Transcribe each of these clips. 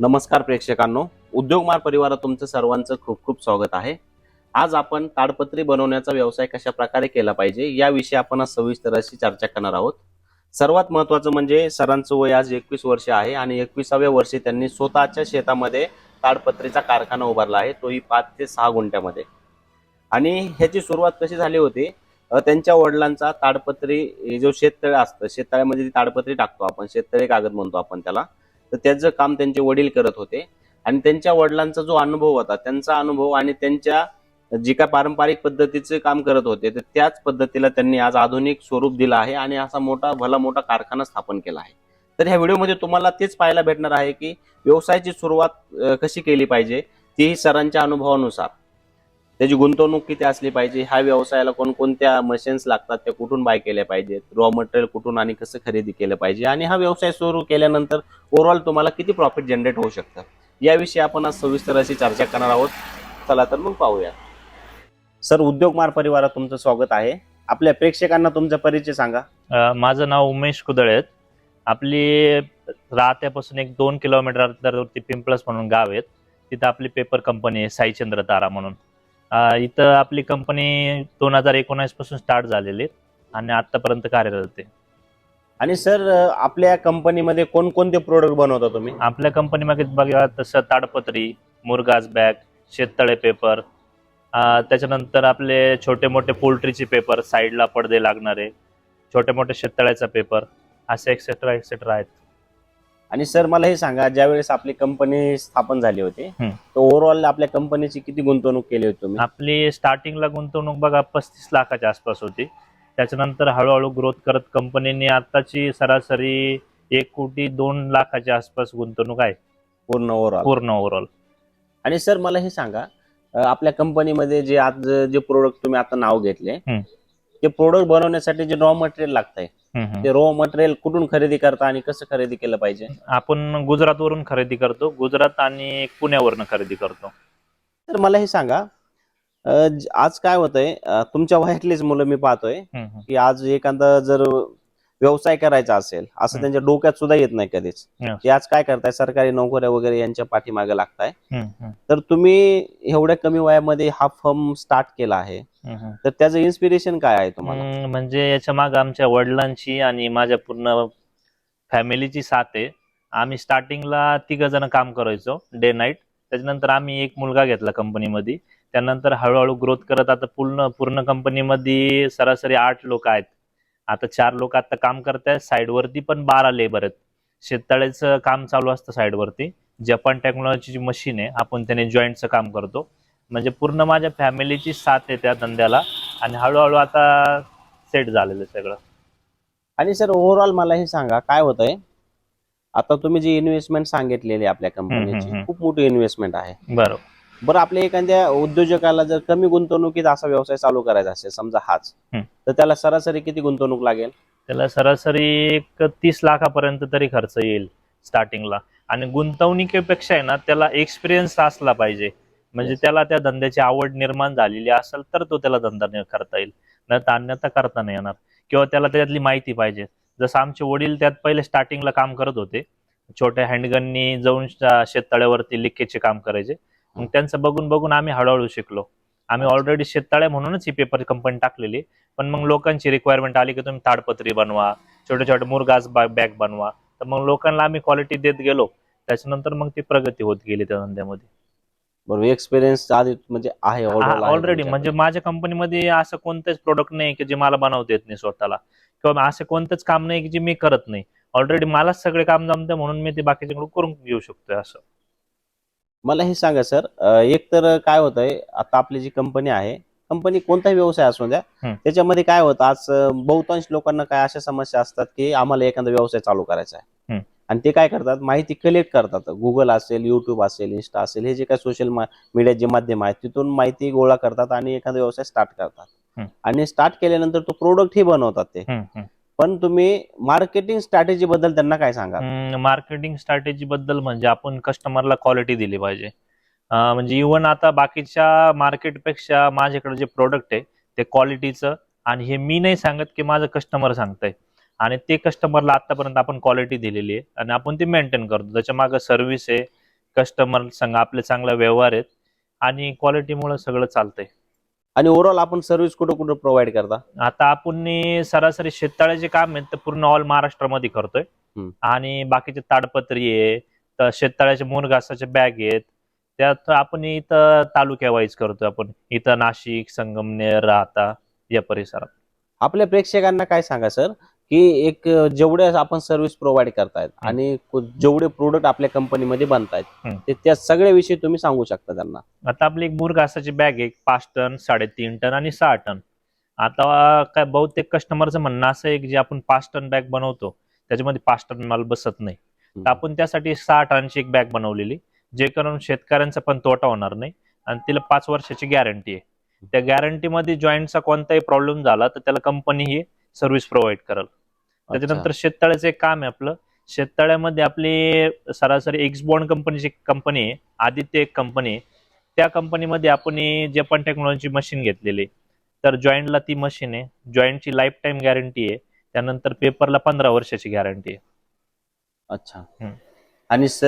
नमस्कार प्रेक्षकांनो. उद्योगमार परिवारात तुमचं सर्वांचं खूप खूप स्वागत आहे. आज आपण ताडपत्री बनवण्याचा व्यवसाय कशा प्रकारे केला पाहिजे याविषयी आपण आज सविस्तर अशी चर्चा करणार आहोत. सर्वात महत्वाचं म्हणजे सरांचं वय आज एकवीस वर्ष आहे आणि एकविसाव्या वर्षी त्यांनी स्वतःच्या शेतामध्ये ताडपत्रीचा कारखाना उभारला आहे. तोही पाच ते सहा गुंठ्यामध्ये. आणि ह्याची सुरुवात कशी झाली होती? त्यांच्या वडिलांचा ताडपत्री जो शेततळे असतं शेततळ्यामध्ये ताडपत्री टाकतो आपण शेततळे कागद म्हणतो आपण त्याला. तर त्याचं काम त्यांचे वडील करत होते. आणि त्यांच्या वडिलांचा जो अनुभव होता त्यांचा अनुभव आणि त्यांच्या जी काय पारंपरिक पद्धतीचे काम करत होते तर त्याच पद्धतीला त्यांनी आज आधुनिक स्वरूप दिलं आहे आणि असा मोठा भला मोठा कारखाना स्थापन केला आहे. तर ह्या व्हिडिओमध्ये तुम्हाला तेच पाहायला भेटणार आहे की व्यवसायाची सुरुवात कशी केली पाहिजे तीही सरांच्या अनुभवानुसार. त्याची गुंतवणूक किती असली पाहिजे? ह्या व्यवसायाला कोणकोणत्या मशीन्स लागतात? त्या कुठून बाय केल्या पाहिजेत? रॉ मटेरियल कुठून आणि कसं खरेदी केलं पाहिजे? आणि हा व्यवसाय सुरू केल्यानंतर ओव्हरऑल तुम्हाला किती प्रॉफिट जनरेट होऊ शकतं? याविषयी आपण आज सविस्तर अशी चर्चा करणार आहोत. चला तर मग पाहूया. सर उद्योगमार परिवारात तुमचं स्वागत आहे. आपल्या प्रेक्षकांना तुमचा परिचय सांगा. माझं नाव उमेश कुदळे आपली राहत्यापासून एक दोन किलोमीटर अंतरावरती पिंपळस म्हणून गाव आहेत. तिथं आपली पेपर कंपनी आहे साईचंद्र तारा म्हणून. इथं आपली कंपनी दोन हजार एकोणावीसपासून स्टार्ट झालेली आहे आणि आतापर्यंत कार्यरत आहे. आणि सर आपल्या कंपनीमध्ये कोणकोणते प्रोडक्ट बनवता तुम्ही? आपल्या कंपनीमध्ये बघा तसं ताडपत्री मुरगास बॅग शेततळे पेपर त्याच्यानंतर आपले छोटे मोठे पोल्ट्रीचे पेपर साईडला पडदे लागणारे छोटे मोठे शेततळ्याचा पेपर असे एक्सेट्रा एक्सेट्रा आहेत. आणि सर मला हे सांगा ज्यावेळेस आपली कंपनी स्थापन झाली होती. तर ओव्हरऑल आपल्या कंपनीची किती गुंतवणूक केली होती तुम्ही? आपली स्टार्टिंगला गुंतवणूक बघा पस्तीस लाखाच्या आसपास होती. त्याच्यानंतर हळूहळू ग्रोथ करत कंपनीने आताची सरासरी एक कोटी दोन लाखाच्या आसपास गुंतवणूक आहे. पूर्ण ओव्हरऑल पूर्ण ओव्हरऑल आणि सर मला हे सांगा अं, आपल्या कंपनीमध्ये जे आज जे प्रोडक्ट तुम्ही आता नाव घेतले. ते प्रोडक्ट बनवण्यासाठी जे रॉ मटेरियल लागतंय ते रॉ मटेरियल कुठून खरेदी करता आणि कसं खरेदी केलं पाहिजे? आपण गुजरातवरून खरेदी करतो गुजरात आणि पुण्यावरून खरेदी करतो. तर मला हे सांगा अं, ज- आज काय होतंय अं, तुमच्या वयातलीच मुलं मी पाहतोय की आज एखादा जर व्यवसाय करायचा असेल असं. त्यांच्या डोक्यात सुद्धा येत नाही कधीच. की आज काय करताय? सरकारी नोकऱ्या वगैरे यांच्या पाठीमागे लागताय. तर तुम्ही एवढ्या कमी वयामध्ये हा फर्म स्टार्ट केला आहे. तर त्याचं इन्स्पिरेशन काय आहे तुम्हाला? म्हणजे याच्या माग आमच्या वडिलांची आणि माझ्या पूर्ण फॅमिलीची साथ आहे. आम्ही स्टार्टिंगला तिघ जण काम करायचो डे नाईट त्याच्यानंतर आम्ही एक मुलगा घेतला कंपनीमध्ये त्यानंतर हळूहळू ग्रोथ करत आता पूर्ण पूर्ण कंपनीमध्ये सरासरी आठ लोक आहेत. आता चार लोक आता काम करत आहेत साईडवरती पण बारा लेबर आहेत शेततळ्याचं काम चालू असतं साईडवरती जपान टेक्नॉलॉजीची मशीन आहे. आपण त्याने जॉईंटचं काम करतो. म्हणजे पूर्ण माझ्या फॅमिलीची साथ आहे त्या धंद्याला. आणि हळूहळू आता सेट झालेलं आहे सगळं. आणि सर ओव्हरऑल मला हे सांगा काय होतंय? आता तुम्ही जी इन्व्हेस्टमेंट सांगितलेली आहे आपल्या. कंपनीची खूप मोठी इन्व्हेस्टमेंट आहे. बरोबर. बरं आपल्या एखाद्या उद्योजकाला जर कमी गुंतवणुकीत असा व्यवसाय चालू करायचा असेल समजा हाच हम्म. तर त्याला सरासरी किती गुंतवणूक लागेल? त्याला सरासरी एक तीस लाखापर्यंत तरी खर्च येईल स्टार्टिंगला. आणि गुंतवणुकीपेक्षा आहे ना त्याला एक्सपिरियन्स असला पाहिजे. म्हणजे Yes. त्याला त्या धंद्याची आवड निर्माण झालेली असेल तर तो त्याला धंदा नि- करता येईल. न तर अन्यथा करता नाही येणार. किंवा त्याला त्याच्यातली माहिती पाहिजे. जसं आमचे वडील त्यात पहिले स्टार्टिंगला काम करत होते. छोट्या हँडगननी जाऊन शा- शेततळ्यावरती लिकेजचे काम करायचे. मग त्यांचं बघून बघून आम्ही हळूहळू शिकलो. आम्ही. ऑलरेडी शेततळ्या म्हणूनच ही पेपर कंपनी टाकलेली. पण मग लोकांची रिक्वायरमेंट आली की तुम्ही ताडपत्री बनवा छोटे छोटे मुरगास बॅग बनवा. तर मग लोकांना आम्ही क्वालिटी देत गेलो. त्याच्यानंतर मग ती प्रगती होत गेली त्या धंद्यामध्ये. बरोबर. एक्सपिरियन्स आधी म्हणजे आहे ऑलरेडी म्हणजे माझ्या कंपनीमध्ये असं कोणतंच प्रोडक्ट नाही की जे मला बनवता येत नाही स्वतःला. किंवा असं कोणतंच काम नाही की जे मी करत नाही. ऑलरेडी मलाच सगळे काम जमते म्हणून मी ते बाकीच्याकडून करून घेऊ शकतोय असं. मला हे सांगा सर एक तर काय होतंय आता आपली जी कंपनी आहे कंपनी कोणताही व्यवसाय असू द्या. त्याच्यामध्ये काय होतं आज बहुतांश लोकांना काय अशा समस्या असतात की आम्हाला एखादा व्यवसाय चालू करायचा आहे. आणि ते काय करतात माहिती कलेक्ट करतात गुगल असेल युट्यूब असेल इन्स्टा असेल हे जे काय सोशल मीडिया जे माध्यम आहेत तिथून माहिती गोळा करतात आणि एखादा व्यवसाय स्टार्ट करतात. आणि स्टार्ट केल्यानंतर तो प्रोडक्ट ही बनवतात ते. पण तुम्ही मार्केटिंग स्ट्रॅटेजी बद्दल त्यांना काय सांगा मार्केटिंग स्ट्रॅटेजी बद्दल म्हणजे आपण कस्टमरला क्वालिटी दिली पाहिजे. म्हणजे इव्हन आता बाकीच्या मार्केटपेक्षा माझ्याकडे जे प्रोडक्ट आहे ते क्वालिटीचं आणि हे मी नाही सांगत की माझं कस्टमर सांगतंय. आणि ते कस्टमरला आतापर्यंत आपण क्वालिटी दिलेली आहे आणि आपण ती मेंटेन करतो. त्याच्यामागे सर्व्हिस आहे कस्टमर संग आपले चांगला व्यवहार आहेत आणि क्वालिटीमुळे सगळं चालतंय. आणि ओव्हरऑल आपण सर्व्हिस कुठं कुठं प्रोव्हाइड करता? आता आपण सरासरी शेततळ्याचे काम आहेत ते पूर्ण ऑल महाराष्ट्रामध्ये करतोय. हम्म. आणि बाकीचे ताडपत्री आहे तर शेततळ्याचे मोरघासाचे बॅग आहेत. त्यात आपण इथं तालुक्या वाईज करतोय आपण. इथं नाशिक संगमनेर राहता या परिसरात. आपल्या प्रेक्षकांना काय सांगा सर? की एक जेवढे आपण सर्व्हिस प्रोव्हाइड करतायत आणि जेवढे प्रोडक्ट आपल्या कंपनीमध्ये बनतायत. ते त्या सगळ्याविषयी तुम्ही सांगू शकता त्यांना. आता आपली एक मुरघासाची बॅग आहे पाच टन साडेतीन टन आणि सहा टन. आता काय बहुतेक कस्टमरचं म्हणणं असं आहे की जे आपण पाच टन बॅग बनवतो त्याच्यामध्ये पाच टन माल बसत नाही. तर आपण त्यासाठी सहा टनची एक बॅग बनवलेली जे करून शेतकऱ्यांचा पण तोटा होणार नाही आणि तिला पाच वर्षाची गॅरंटी आहे. त्या गॅरंटीमध्ये जॉईंटचा कोणताही प्रॉब्लेम झाला तर त्याला कंपनी ही सर्व्हिस प्रोव्हाइड करेल. त्याच्यानंतर शेततळ्याचं एक काम आहे आपलं. शेततळ्यामध्ये आपली सरासरी एक्सबॉन्ड कंपनीची कंपनी आहे आदित्य एक कंपनी आहे. त्या कंपनीमध्ये आपण ही जपान टेक्नॉलॉजी मशीन घेतलेली. तर जॉईंटला ती मशीन आहे. जॉईंटची लाईफ टाईम गॅरंटी आहे. त्यानंतर पेपरला पंधरा वर्षाची गॅरंटी आहे. अच्छा. आणि स-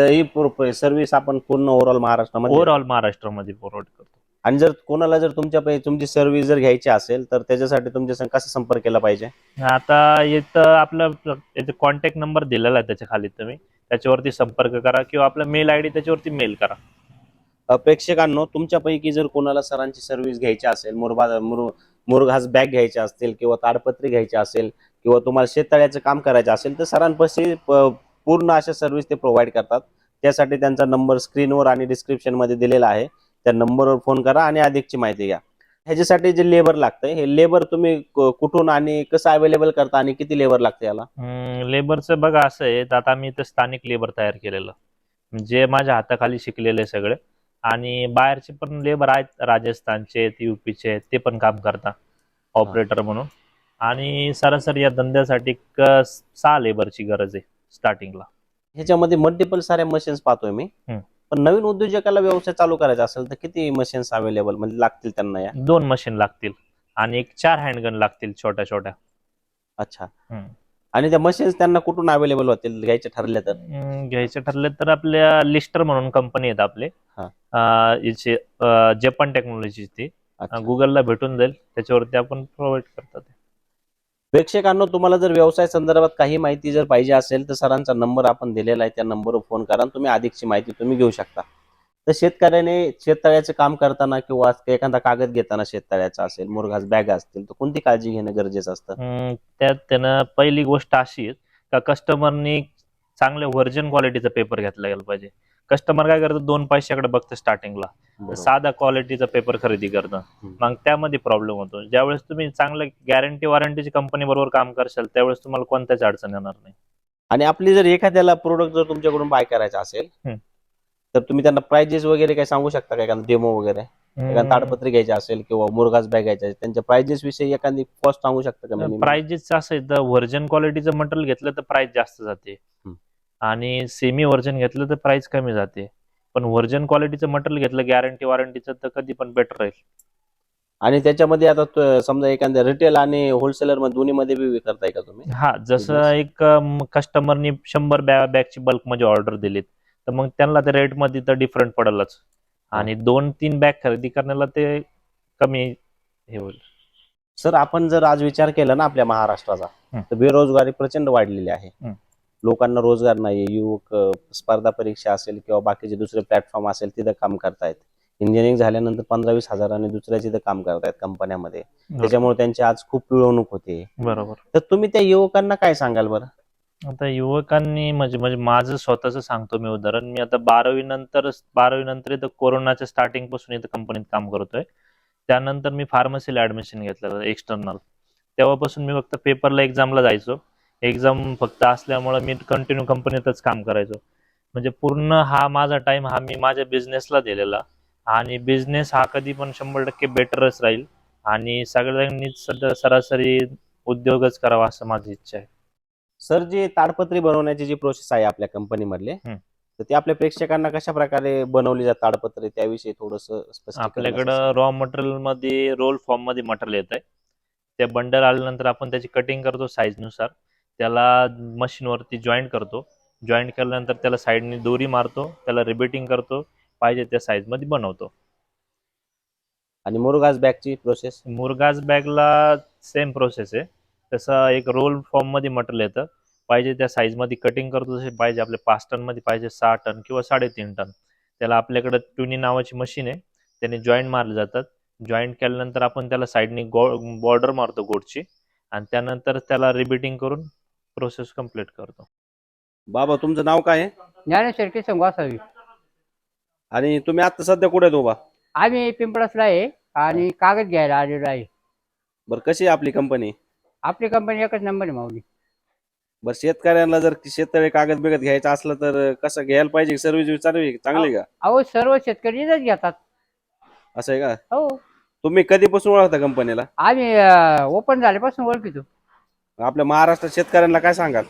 सर्व्हिस आपण पूर्ण ओव्हरऑल महाराष्ट्रामध्ये? ओव्हरऑल महाराष्ट्रामध्ये प्रोव्हाइड करतो. आणि जर कोणाला जर तुमच्या पै- तुमची सर्व्हिस जर घ्यायची असेल तर त्याच्यासाठी तुमच्या संग कसा संपर्क केला पाहिजे? आता इथं आपलं याचा कॉन्टॅक्ट नंबर दिलेला आहे त्याच्याखाली तुम्ही. त्याच्यावरती संपर्क करा किंवा आपला मेल आयडी त्याच्यावरती मेल करा. अ, प्रेक्षकांनो तुमच्यापैकी जर कोणाला सरांची सर्व्हिस घ्यायची असेल मुरबा मुर मुरघास बॅग घ्यायचे असतील किंवा ताडपत्री घ्यायची असेल किंवा तुम्हाला शेततळ्याचं काम करायचं असेल तर सरांपाशी प- पूर्ण अशा सर्व्हिस ते प्रोव्हाइड करतात. त्यासाठी त्यांचा नंबर स्क्रीनवर आणि डिस्क्रिप्शनमध्ये दिलेला आहे. त्या नंबरवर फोन करा आणि अधिकची माहिती घ्या. ह्याच्यासाठी जे लेबर लागतंय हे लेबर तुम्ही क- कुठून आणि कसं अवेलेबल करता आणि किती लेबर लागते याला? लेबरचं बघा असं आहे तर आता आम्ही इथं स्थानिक लेबर तयार केलेलं. जे माझ्या हाताखाली शिकलेले सगळे. आणि बाहेरचे पण लेबर आहेत राजस्थानचे आहेत युपीचे आहेत ते पण काम करतात ऑपरेटर म्हणून. आणि सरासरी या धंद्यासाठी एक सहा लेबरची गरज आहे स्टार्टिंगला ह्याच्यामध्ये मल्टिपल साऱ्या मशीन्स पाहतोय मी. हम्म. पण नवीन उद्योजकाला व्यवसाय चालू करायचा असेल तर किती मशीन्स अवेलेबल म्हणजे लागतील त्यांना या? दोन मशीन लागतील आणि एक चार हँडगन लागतील छोट्या छोट्या. अच्छा. हम्म. आणि त्या मशीन्स त्यांना कुठून अवेलेबल होतील? घ्यायचे ठरले तर? घ्यायचे ठरले तर आपल्या लिस्टर म्हणून कंपनी आहेत आपले. हा. अं, याचे अं, जपान टेक्नॉलॉजी ती अच्छा. गुगलला भेटून जाईल. त्याच्यावरती आपण प्रोव्हाइड करतात. प्रेक्षकांनो तुम्हाला जर व्यवसाय संदर्भात काही माहिती जर पाहिजे असेल तर सरांचा नंबर आपण दिलेला आहे त्या नंबरवर फोन करा आणि तुम्ही अधिकची माहिती तुम्ही घेऊ शकता. तर शेतकऱ्याने शेततळ्याचं काम करताना किंवा एखादा कागद घेताना शेततळ्याचा असेल मुरघास बॅग असतील तर कोणती काळजी घेणं गरजेचं असतं? त्यात त्यानं पहिली गोष्ट अशी का कस्टमरनी चांगल्या व्हर्जन क्वालिटीचा पेपर घेतला गेला पाहिजे. कस्टमर काय करतं दोन पैशाकडे बघतं स्टार्टिंगला. साधा क्वालिटीचा पेपर खरेदी करतं. मग त्यामध्ये प्रॉब्लेम होतो ज्यावेळेस तुम्ही चांगल्या गॅरंटी वॉरंटीची कंपनी बरोबर काम करशाल त्यावेळेस तुम्हाला कोणत्याच अडचण येणार नाही आणि आपली जर एखाद्याला प्रोडक्ट जर तुमच्याकडून बाय करायचा असेल. तर तुम्ही त्यांना प्राइजेस वगैरे काय सांगू शकता का एखादा डेमो वगैरे एखादा ताडपत्री घ्यायची असेल किंवा मुरघास बॅग घ्यायचा असेल त्यांच्या प्राइजेस विषयी एखादी कॉस्ट सांगू शकता का? प्राइजेस असं व्हर्जन क्वालिटीचं मटेरियल घेतलं तर प्राइस जास्त जाते. आणि सेमी व्हर्जन घेतलं तर प्राइस कमी जाते. पण व्हर्जन क्वालिटीचं मटेरियल घेतलं गॅरंटी वॉरंटीचं तर कधी पण बेटर राहील. आणि त्याच्यामध्ये आता त- समजा एखाद्या रिटेल आणि होलसेलरमध्ये दोन्ही मध्ये बी करताय का तुम्ही? हा जसं. एक कस्टमरनी शंभर बॅ बॅगची बल्कमध्ये ऑर्डर दिलीत तर मग त्यांना ते रेटमध्ये तर डिफरंट पडेलच. आणि दोन तीन बॅग खरेदी करण्याला ते कमी हे होईल. सर आपण जर आज विचार केला ना आपल्या महाराष्ट्राचा हं. तर बेरोजगारी प्रचंड वाढलेली आहे. हं. लोकांना रोजगार नाही युवक अ, स्पर्धा परीक्षा असेल किंवा बाकीचे दुसरे प्लॅटफॉर्म असेल तिथं काम करतायत. इंजिनिअरिंग झाल्यानंतर पंधरा वीस हजारांनी दुसऱ्या तिथं काम करतायत कंपन्यामध्ये त्याच्यामुळे त्यांची आज खूप पिळवणूक होते. बरोबर. तर तुम्ही त्या युवकांना काय सांगाल बरं? आता युवकांनी म्हणजे म्हणजे माझं स्वतःच सांगतो मी उदाहरण. मी आता बारावी नंतर बारावी नंतर इथं कोरोनाच्या स्टार्टिंगपासून इथं कंपनीत काम करतोय. त्यानंतर मी फार्मसीला ऍडमिशन घेतलं एक्सटर्नल तेव्हापासून मी फक्त पेपरला एक्झामला जायचो. एक्झाम फक्त असल्यामुळे मी कंटिन्यू कंपनीतच काम करायचो. म्हणजे पूर्ण हा माझा टाइम हा मी माझ्या बिझनेसला दिलेला. आणि बिझनेस हा कधी पण शंभर टक्के बेटरच राहील. आणि सगळ्यांनीच सध्या सरासरी उद्योगच करावा असं माझी इच्छा आहे. सर जी ताडपत्री बनवण्याची जी प्रोसेस आहे आपल्या कंपनीमधले. तर ती आपल्या प्रेक्षकांना कशा प्रकारे बनवली जाते ताडपत्री? त्याविषयी थोडस आपल्याकडं रॉ मटेरियलमध्ये रोल फॉर्ममध्ये मटेरियल येत आहे ते बंडल आल्यानंतर आपण त्याची कटिंग करतो size नुसार. त्याला मशीन वरती जॉईंट करतो. जॉईंट केल्यानंतर त्याला साईडने दोरी मारतो त्याला रिबेटिंग करतो पाहिजे त्या साईजमध्ये बनवतो. आणि मुरगास बॅगची प्रोसेस मुरगास बॅगला सेम प्रोसेस आहे. तसं एक रोल फॉर्ममध्ये मटेरियल येतं. पाहिजे त्या साईजमध्ये कटिंग करतो जसे पाहिजे आपले पाच टनमध्ये पाहिजे सहा टन किंवा साडेतीन टन. त्याला आपल्याकडे ट्युनी नावाची मशीन आहे. त्याने जॉईंट मारले जातात. जॉईंट केल्यानंतर आपण त्याला साईडने गो बॉर्डर मारतो गोडची. आणि त्यानंतर त्याला रिबिटिंग करून प्रोसेस कंप्लीट करतो. बाबा तुमचं नाव काय आहे? ज्ञानेश्वर किसन गोसावी आणि तुम्ही आता सध्या कुठे आहेत उभा? आम्ही पिंपळसला आहे आणि कागद घ्यायला आलेलो आहे. बरं कशी आहे आपली कंपनी? आपली कंपनी एकच नंबर आहे माऊली. बरं शेतकऱ्यांना जर शेततळे कागद बिगत घ्यायचं असलं तर कसं घ्यायला पाहिजे? सर्व्हिस चालवी चांगली का? अहो सर्व शेतकरी घेतात. असं आहे का? हो. तुम्ही कधीपासून ओळखता कंपनीला? आम्ही ओपन झाल्यापासून ओळखितो आपल्या महाराष्ट्रात शेतकऱ्यांना काय सांगाल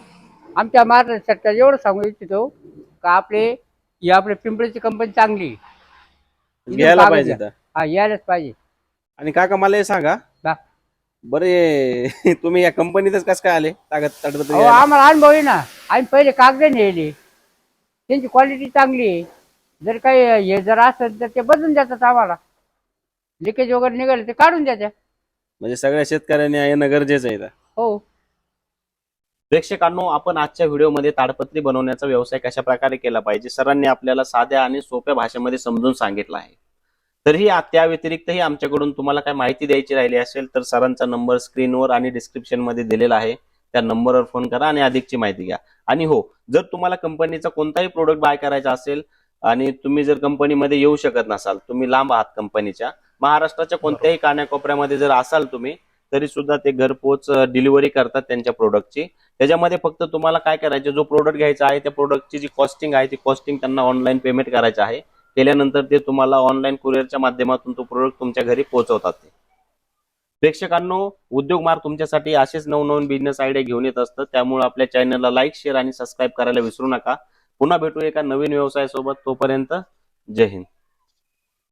आमच्या महाराष्ट्र सरकार एवढं सांगू इच्छितो का आपले ही आपली पिंपळीची कंपनी चांगली आहे. घ्यायला कागद पाहिजे. हा यायलाच पाहिजे आणि काका मला हे सांगा हा. बरे तुम्ही या कंपनीतच कसं काय आले अहो घ्यायला? आम्हाला अनुभव आहे ना आम्ही पहिले कागद नेले त्यांची क्वालिटी चांगली आहे जर काही हे जर असेल तर ते बदलून देतात आम्हाला लिकेज वगैरे निघाले ते काढून द्याच्या म्हणजे सगळ्या शेतकऱ्यांनी येणं गरजेचं आहे इथं. हो प्रेक्षकांनो आपण आजच्या व्हिडिओमध्ये ताडपत्री बनवण्याचा व्यवसाय कशा प्रकारे केला पाहिजे सरांनी आपल्याला साध्या आणि सोप्या भाषेमध्ये समजून सांगितलं आहे. तरीही त्या व्यतिरिक्तही आमच्याकडून तुम्हाला काय माहिती द्यायची राहिली असेल तर सरांचा नंबर स्क्रीनवर आणि डिस्क्रिप्शनमध्ये दिलेला आहे. त्या नंबरवर फोन करा आणि अधिकची माहिती घ्या. आणि हो जर तुम्हाला कंपनीचा कोणताही प्रोडक्ट बाय करायचा असेल आणि तुम्ही जर कंपनीमध्ये येऊ शकत नसाल तुम्ही लांब आहात कंपनीच्या महाराष्ट्राच्या कोणत्याही कानाकोपऱ्यामध्ये जर असाल तुम्ही तरी सुद्धा ते घरपोच डिलिव्हरी करतात त्यांच्या प्रोडक्टची त्याच्यामध्ये फक्त तुम्हाला काय करायचं जो प्रोडक्ट घ्यायचा आहे त्या प्रोडक्टची जी कॉस्टिंग आहे ती कॉस्टिंग त्यांना ऑनलाईन पेमेंट करायचं आहे. केल्यानंतर ते तुम्हाला ऑनलाईन कुरिअरच्या माध्यमातून तो प्रोडक्ट तुमच्या घरी पोहोचवतात ते. प्रेक्षकांनो उद्योग मार्ग तुमच्यासाठी असेच नवनवीन बिझनेस आयडिया घेऊन येत असतं त्यामुळे आपल्या चॅनलला लाईक शेअर आणि सबस्क्राईब करायला विसरू नका. पुन्हा भेटू एका नवीन व्यवसायासोबत. तोपर्यंत जय हिंद.